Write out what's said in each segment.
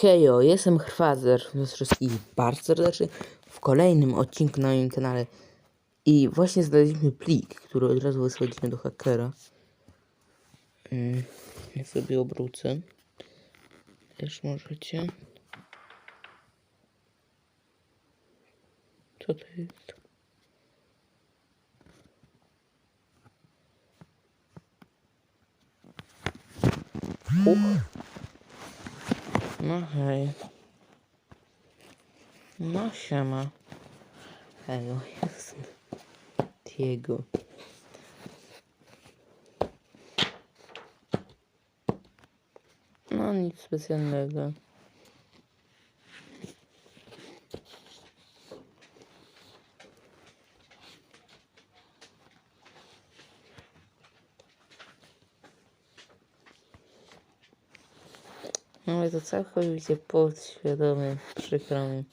Hejo, jestem Chrwazer, was wszystkich bardzo serdecznie w kolejnym odcinku na moim kanale. I właśnie znaleźliśmy plik, który od razu wysłaliśmy do hakera. Mm, Ja sobie obrócę. Też możecie. Co to jest? Uch. No hej. No siema. Hejo, jest Diego. No nic specjalnego. Całkowicie podświadomie, przykro mi.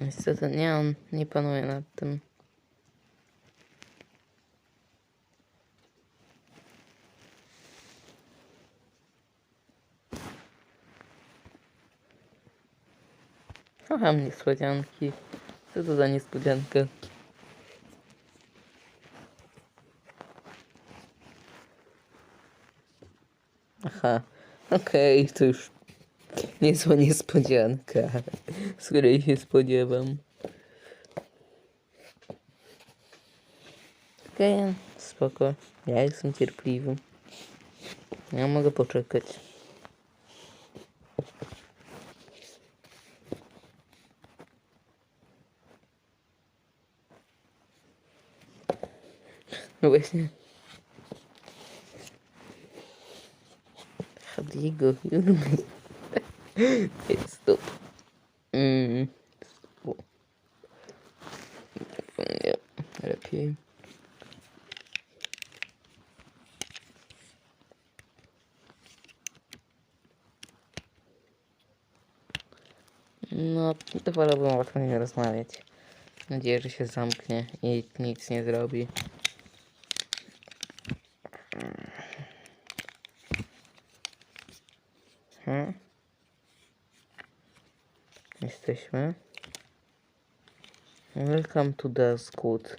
Niestety nie, on nie panuje nad tym. Kocham niespodzianki. Co to za niespodzianka? Aha, okej, to już niezła niespodzianka, z której się spodziewam. Okej, spoko, ja jestem cierpliwy. Ja mogę poczekać. No właśnie. Hadigo, Jurmy. Stop. Mm. stop. Nie, lepiej. No, to wolałbym łatwo nie rozmawiać. Mam nadzieję, że się zamknie i nic nie zrobi. Hmm. Jesteśmy. Welcome to Dazgood.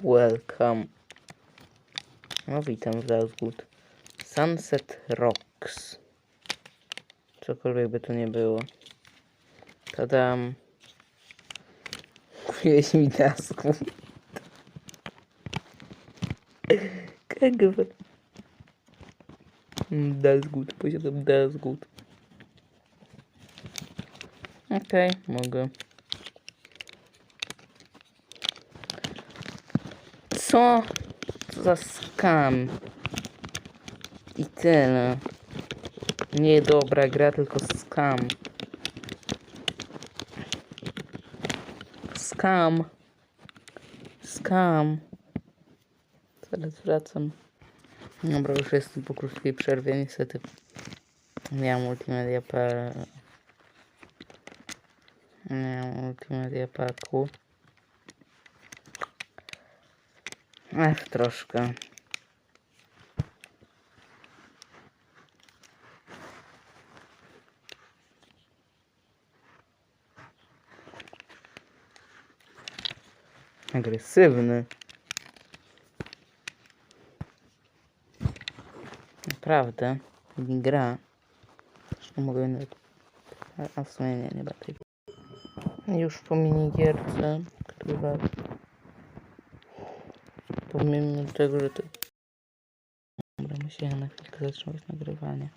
Welcome. No witam w Dazgood. Sunset Rocks. Cokolwiek by to nie było. Tadam. Kupiłeś mi Dazgood. Kagwa. Dazgood, posiadam Dazgood. Okej, mogę. Co? Co za skam? I tyle. Nie dobra gra, tylko skam. Skam. Skam. Zaraz wracam. Dobra, już jestem po krótkiej przerwie, niestety. Miałem multimedia par... Miałem multimedia paku. Ech, troszkę. Agresywny. Naprawdę. Nie gra. Zresztą mogę nawet... a- A w sumie nie, nie będę. Już po minigierce, która... Pomimo tego, że to... Dobra, że na chwilkę zatrzymać nagrywanie.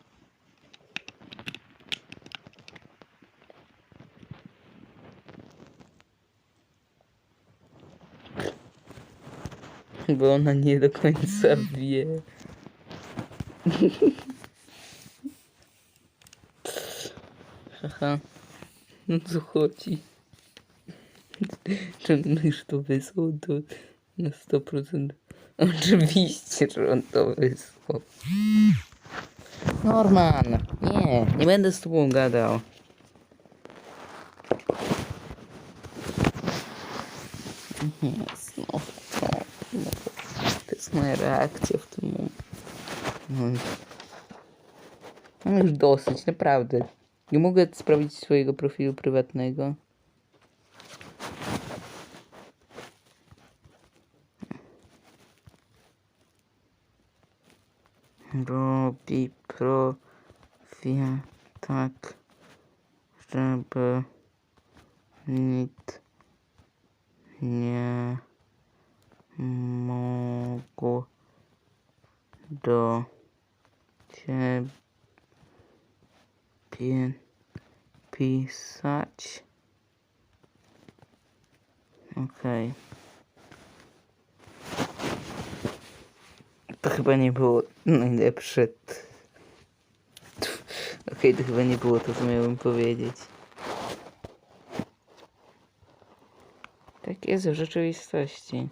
Bo ona nie do końca wie. Haha. No co chodzi? Już to wysłał, to na 100%. Oczywiście, że on to wysłał. Norman, nie, nie będę z tobą gadał. Jasno. No, to jest moja reakcja w tym mom- momencie. Mam już dosyć, naprawdę. Nie mogę sprawdzić swojego profilu prywatnego. Robi profil tak, żeby nikt nie mógł do ciebie pisać. Okej. To chyba nie było najlepsze. Okej, to chyba nie było to, co miałem powiedzieć. Tak jest w rzeczywistości.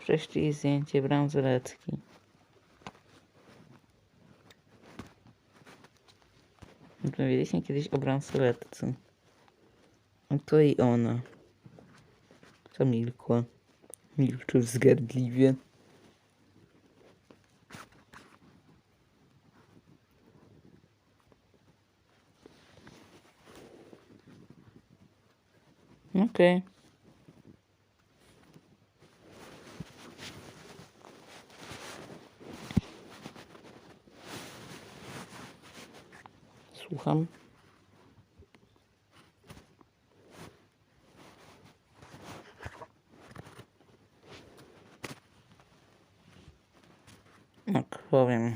Wcześniej zdjęcie bransoletki. Rozmawialiśmy kiedyś o bransoletce. A to i ona. Zamilkła. Milczy wzgardliwie. Okej. Słucham. Tak, powiem.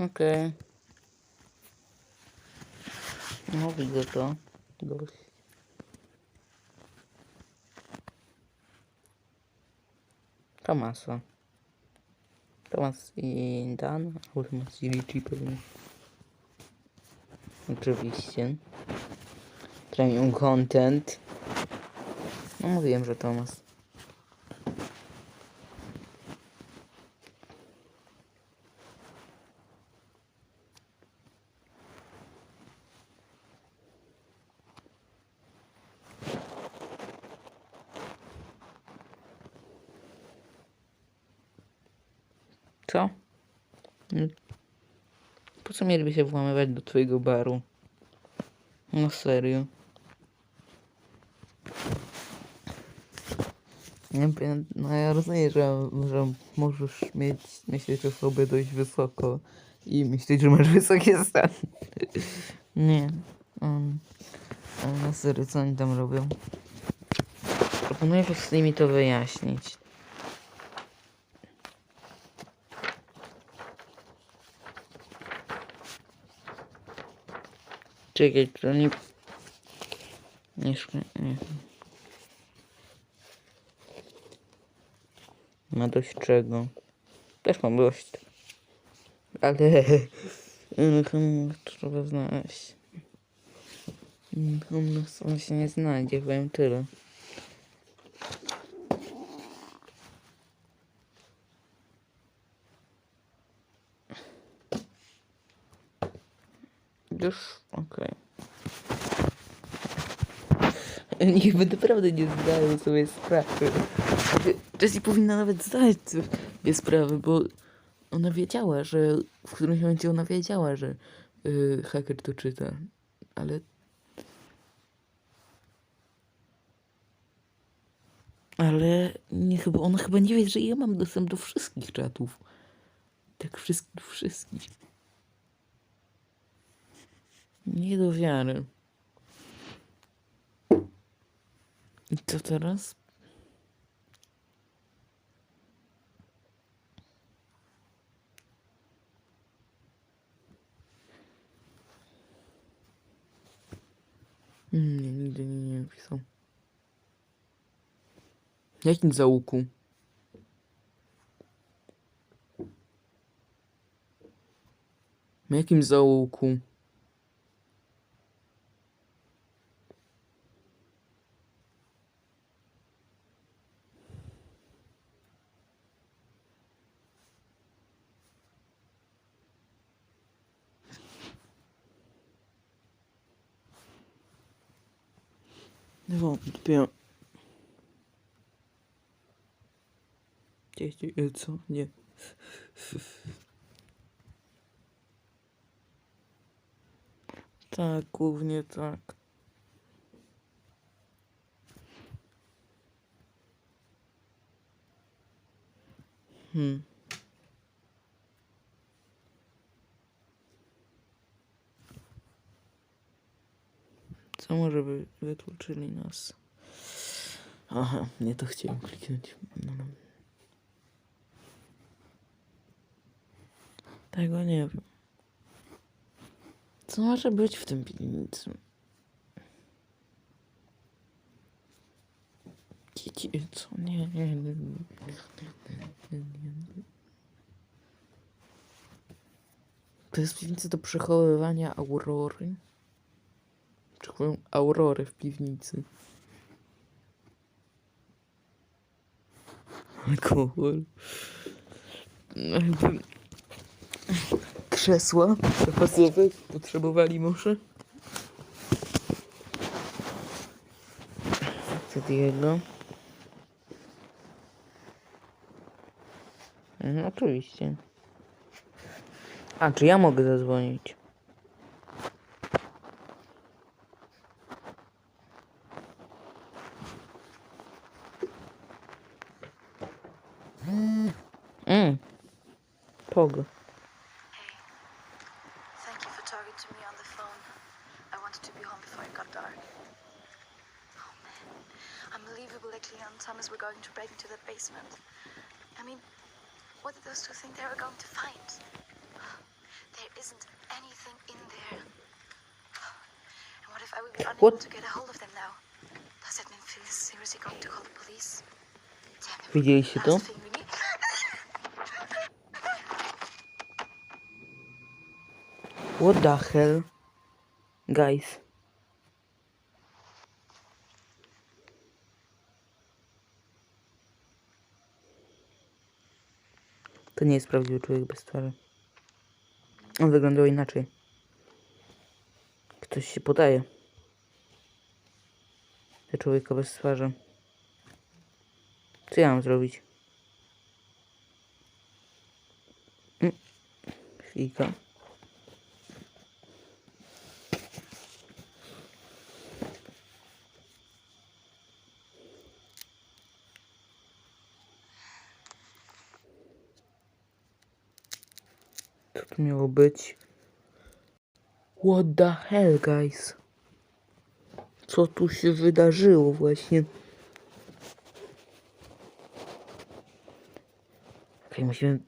Okej. No widzę to. Dość. Tomasa. Tomas i Dan, albo Tomas i Richie pewnie. Oczywiście. Premium content. No mówiłem, że Tomas. Co? Mm. Po co mieliby się włamywać do twojego baru? No serio. No ja rozumiem, że, że możesz mieć, myśleć o sobie dość wysoko i myśleć, że masz wysokie stany. Nie. Um, ale na serio, co oni tam robią? Proponuję z nimi to wyjaśnić. Czekaj, to nie... Nie, nie. Ma dość czego. Też mam dość. Ale... Trzeba znaleźć. Komu on się nie znajdzie, powiem tyle. Już, okej. Niech by naprawdę nie zdają sobie sprawy. Jessie powinna nawet zdać sobie sprawę, bo ona wiedziała, że w którymś momencie ona wiedziała, że yy, haker to czyta, ale ale nie chyba, ona chyba nie wie, że ja mam dostęp do wszystkich czatów. Tak wszystkich, wszystkich. Nie do wiary. I co teraz? Nie, nigdy nie, nie napisał. Jakim załuku? Jakim załuku? Wątpię. Gdzieś, gdzie- co? Nie. Tak, głównie tak. Hmm. Co może by wytłuczyli nas? Aha, nie to chciałem kliknąć. No, no. Tego nie wiem. Co może być w tym piwnicy? Dzieci, co? Nie, nie, nie. nie, nie, nie. To jest piwnica do przechowywania aurory. Przechowują aurory w piwnicy. Alkohol. No. Krzesła zapasowe potrzebowali może? Co takiego? Mhm, oczywiście. A, czy ja mogę zadzwonić? And Thomas were going to break into the basement. I mean, what did those two think they were going to find? There isn't anything in there. And what if I would be unable What? to get a hold of them now? Does that mean Phil is seriously going to call the police? Damn it. Widzieliście to? What the hell? Guys. To nie jest prawdziwy człowiek bez twarzy. On wyglądał inaczej. Ktoś się podaje. Do człowieka bez twarzy. Co ja mam zrobić? Mm. Chwilka. To miało być? What the hell, guys? Co tu się wydarzyło właśnie? Okej, musimy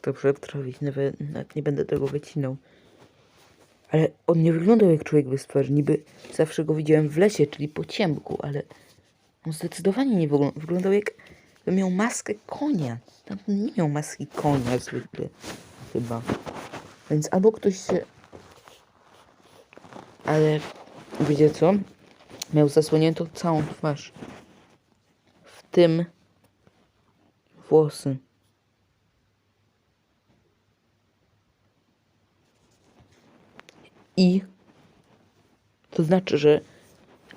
to, przetrawić, nawet, nawet nie będę tego wycinał. Ale on nie wyglądał jak człowiek bez twarzy, niby zawsze go widziałem w lesie, czyli po ciemku, ale on zdecydowanie nie wyglądał, wyglądał jak miał maskę konia. Tamten nie miał maski konia zwykle, chyba. Więc albo ktoś się... Ale wiecie co? Miał zasłoniętą całą twarz. W tym włosy. I to znaczy, że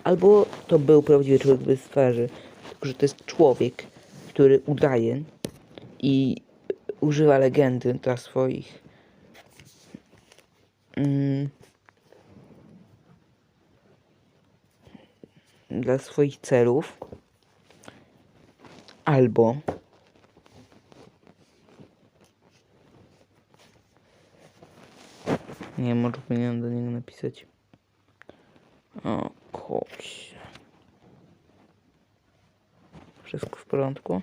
albo to był prawdziwy człowiek bez twarzy, tylko że to jest człowiek, który udaje i używa legendy dla swoich mm, dla swoich celów albo nie może powinienem do niego napisać. O kocie wszystko w porządku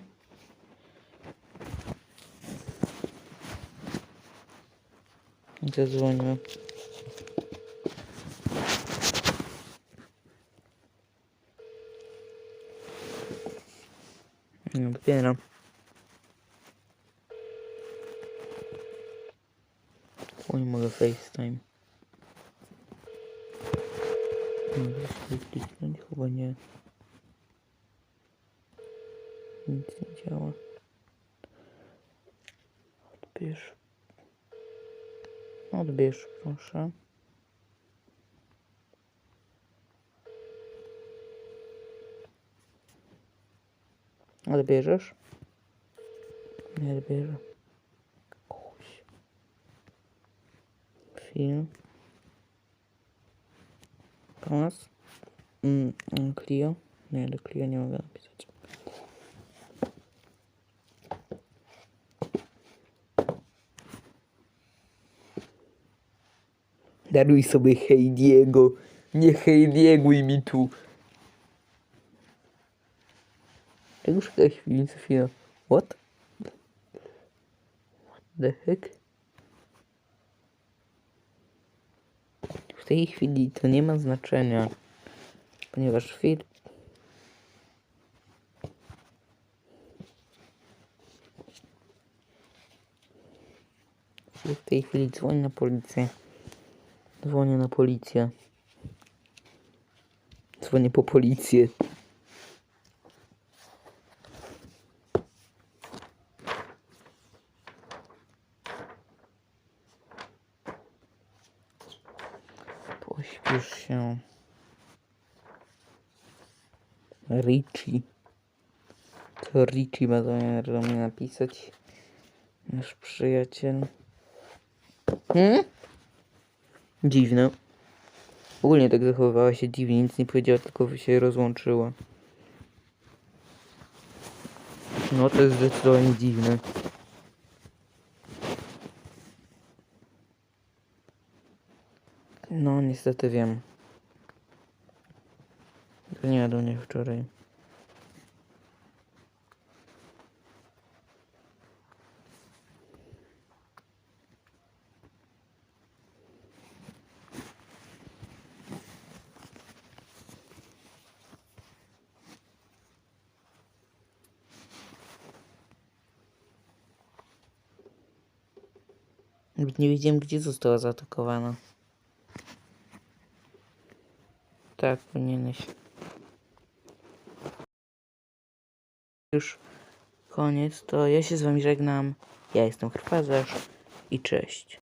zadzwońmy nie odbieram o nie mogę FaceTime Mogę sobie kliknąć? От більш прошу. Отбежишь? Не отбежу. Фильм. Класс. Клио. Не, до Клио не могу написать. Daruj sobie Heidiego. Nie Heidieguj mi tu. Jakaś chwili, chwila. What? What the heck? W tej chwili to nie ma znaczenia, ponieważ film w tej chwili dzwoni na policję. Dzwonię na policję. Dzwonię po policję. Pośpiesz się. Richie. To Richie ma zamiar do mnie napisać. Nasz przyjaciel. Hmm? Dziwne. Ogólnie tak zachowywała się dziwnie, nic nie powiedziała, tylko się rozłączyła. No to jest zdecydowanie dziwne. No niestety wiem. Dzwoniła do mnie wczoraj. Nie wiedziałem, gdzie została zaatakowana. Tak, powinieneś. Już koniec, to ja się z wami żegnam. Ja jestem Krwazarz i cześć.